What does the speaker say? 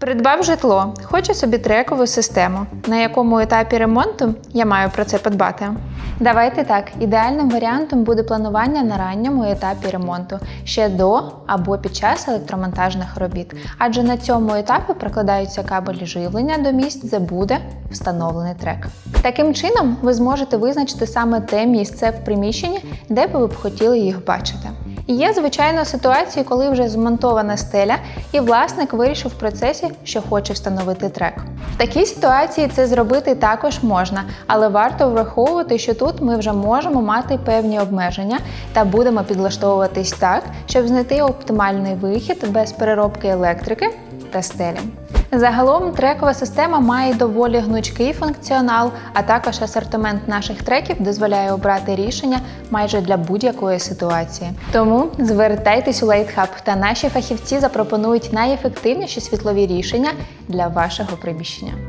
Придбав житло, хочу собі трекову систему. На якому етапі ремонту я маю про це подбати? Давайте так, ідеальним варіантом буде планування на ранньому етапі ремонту ще до або під час електромонтажних робіт, адже на цьому етапі прокладаються кабелі живлення до місць, де буде встановлений трек. Таким чином, ви зможете визначити саме те місце в приміщенні, де би ви б хотіли їх бачити. І Є, звичайно, ситуації, коли вже змонтована стеля, і власник вирішив в процесі, що хоче встановити трек. В такій ситуації це зробити також можна, але варто враховувати, що тут ми вже можемо мати певні обмеження та будемо підлаштовуватись так, щоб знайти оптимальний вихід без переробки електрики та стелі. Загалом трекова система має доволі гнучкий функціонал, а також асортимент наших треків дозволяє обрати рішення майже для будь-якої ситуації. Тому звертайтесь у LightHub, та наші фахівці запропонують найефективніші світлові рішення для вашого приміщення.